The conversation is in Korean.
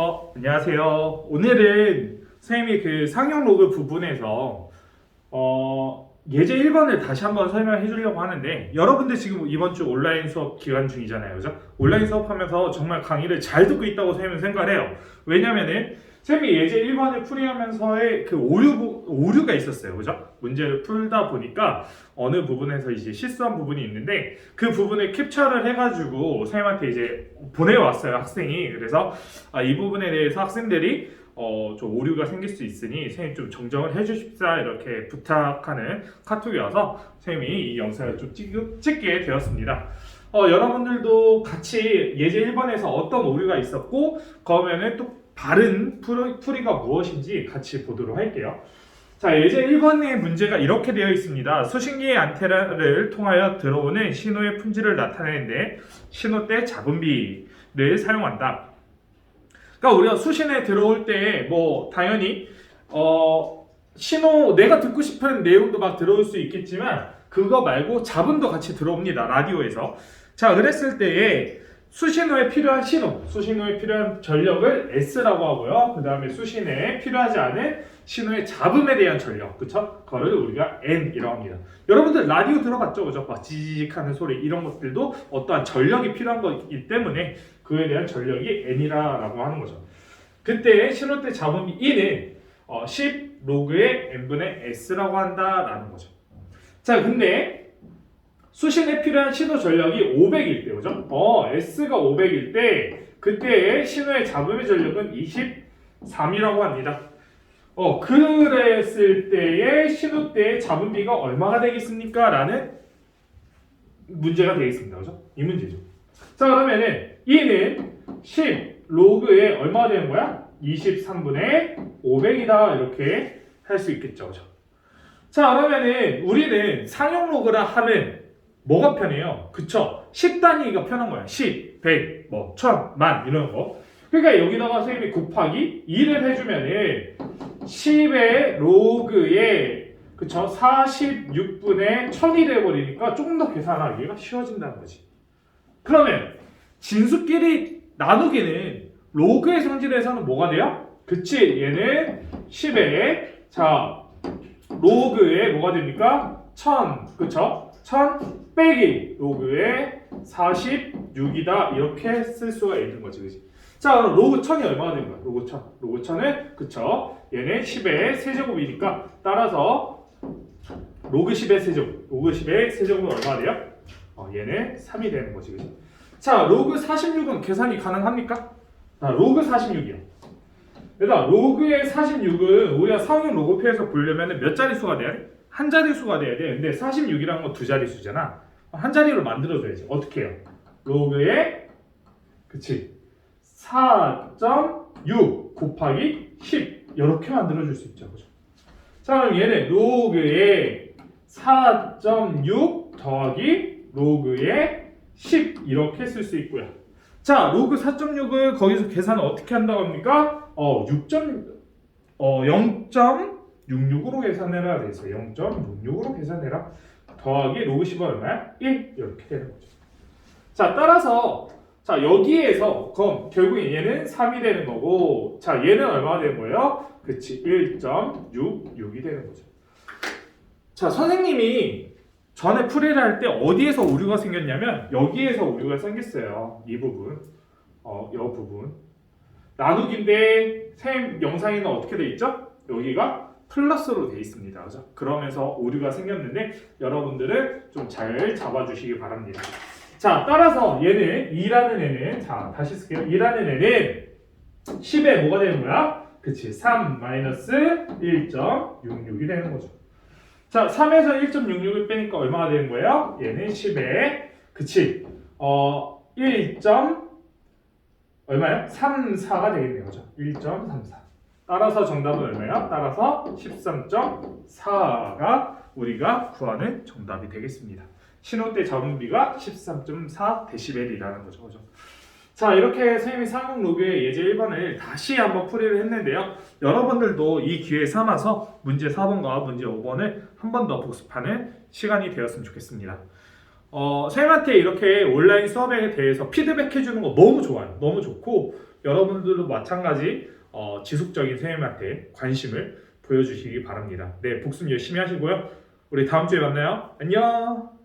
어, 안녕하세요. 오늘은 선생님이 그 상용 로그 부분에서 어, 예제 1번을 다시 한번 설명해 주려고 하는데 여러분들 지금 이번 주 온라인 수업 기간 중이잖아요. 그죠? 온라인 수업하면서 정말 강의를 잘 듣고 있다고 선생님은 생각해요. 왜냐면은 선생님이 예제 1번을 풀이하면서의 그 오류, 부- 오류가 있었어요. 그죠? 문제를 풀다 보니까 어느 부분에서 이제 실수한 부분이 있는데 그 부분을 캡처를 해가지고 선생님한테 이제 보내왔어요. 학생이. 그래서 아, 이 부분에 대해서 학생들이 어, 좀 오류가 생길 수 있으니 선생님 좀 정정을 해주십사 이렇게 부탁하는 카톡이 와서 선생님이 이 영상을 좀 찍, 찍게 되었습니다. 어, 여러분들도 같이 예제 1번에서 어떤 오류가 있었고 그러면은 또 풀이, 풀이가 무엇인지 같이 보도록 할게요. 자, 예제 1번의 문제가 이렇게 되어 있습니다. 수신기의 안테나를 통하여 들어오는 신호의 품질을 나타내는데 신호 때 잡음비를 사용한다. 그러니까 우리가 수신에 들어올 때 뭐 당연히 어 신호 내가 듣고 싶은 내용도 막 들어올 수 있겠지만 그거 말고 잡음도 같이 들어옵니다 라디오에서 자 그랬을 때에 수신호에 필요한 신호 수신호에 필요한 전력을 S라고 하고요. 그 다음에 수신에 필요하지 않은 신호의 잡음에 대한 전력 그쵸? 그거를 우리가 N이라고 합니다. 여러분들 라디오 들어봤죠? 그죠? 막 지직하는 소리 이런 것들도 어떠한 전력이 필요한 거기 때문에 그에 대한 전력이 N이라고 하는 거죠. 그때 신호 때 잡음이 E는 어, 10 로그의 n분의 s라고 한다라는 거죠. 자, 근데 수신에 필요한 신호 전력이 500일 때, 그죠? 어, s가 500일 때 그때의 신호의 잡음의 전력은 23이라고 합니다. 어, 그랬을 때의 신호 때의 잡음비가 얼마가 되겠습니까? 라는 문제가 되겠습니다. 그죠? 이 문제죠. 자, 그러면은 E는 10 로그에 얼마가 되는 거야? 23분의 500이다 이렇게 할 수 있겠죠. 그죠? 자 그러면은 우리는 상용 로그라 하면 뭐가 편해요? 그쵸? 10 단위가 편한 거야. 10, 100, 뭐 1000, 만 이런 거. 그러니까 여기다가 선생님이 곱하기 2를 해주면은 10의 로그에 그쵸? 46분의 1000이 돼버리니까 조금 더 계산하기가 쉬워진다는 거지. 그러면 진수끼리 나누기는 로그의 성질에서는 뭐가 돼요? 그치 얘는 10에 자 로그에 뭐가 됩니까? 1000 그쵸? 1000 빼기 로그에 46이다 이렇게 쓸 수가 있는 거지 그치? 자 그럼 로그 1000이 얼마가 되는 거야? 로그 1000 로그 1000은 그쵸? 얘는 10의 세제곱이니까 따라서 로그 10의 세제곱 로그 10의 세제곱은 얼마가 돼요? 어, 얘는 3이 되는 거지 그치? 자 로그 46은 계산이 가능합니까? 자, 로그 46이요. 그러니까 로그의 46은 우리가 상용 로그표에서 보려면 몇 자릿수가 돼야 돼? 한 자릿수가 돼야 돼. 근데 46이라는 건 두 자릿수잖아. 한 자리로 만들어줘야지. 어떻게 해요? 로그의 그치 4.6 곱하기 10 이렇게 만들어줄 수 있죠. 그죠? 자 그럼 얘는 로그의 4.6 더하기 로그의 10 이렇게 쓸 수 있고요. 자, 로그 4.6을 거기서 계산을 어떻게 한다고 합니까? 어, 6. 어, 0.66으로 계산해라 그래서 0.66으로 계산해라. 더하기 로그 10은 얼마야? 1 이렇게 되는 거죠. 자, 따라서 자, 여기에서 그럼 결국에 얘는 3이 되는 거고 자, 얘는 얼마가 되는 거예요? 그치, 1.66이 되는 거죠. 자, 선생님이 전에 풀이를 할 때 어디에서 오류가 생겼냐면 여기에서 오류가 생겼어요. 이 부분, 어, 이 부분 나누기인데 쌤 영상에는 어떻게 돼 있죠? 여기가 플러스로 돼 있습니다. 그죠? 그러면서 오류가 생겼는데 여러분들은 좀 잘 잡아주시기 바랍니다. 자, 따라서 얘는 2라는 애는 자 다시 쓸게요. 2라는 애는 10에 뭐가 되는 거야? 그치, 3 마이너스 1.66이 되는 거죠. 자, 3에서 1.66을 빼니까 얼마가 되는 거예요? 얘는 10에 그치 어 1. 얼마요? 34가 되겠네요. 그죠? 1.34. 따라서 정답은 얼마예요? 따라서 13.4가 우리가 구하는 정답이 되겠습니다. 신호 때 잡음비가 13.4 데시벨이라는 거죠. 그죠? 자, 이렇게 선생님이 상용 로그의 예제 1번을 다시 한번 풀이를 했는데요. 여러분들도 이 기회 삼아서 문제 4번과 문제 5번을 한 번 더 복습하는 시간이 되었으면 좋겠습니다. 어, 선생님한테 이렇게 온라인 수업에 대해서 피드백 해주는 거 너무 좋아요. 너무 좋고 여러분들도 마찬가지 어, 지속적인 선생님한테 관심을 보여주시기 바랍니다. 네, 복습 열심히 하시고요. 우리 다음 주에 만나요. 안녕.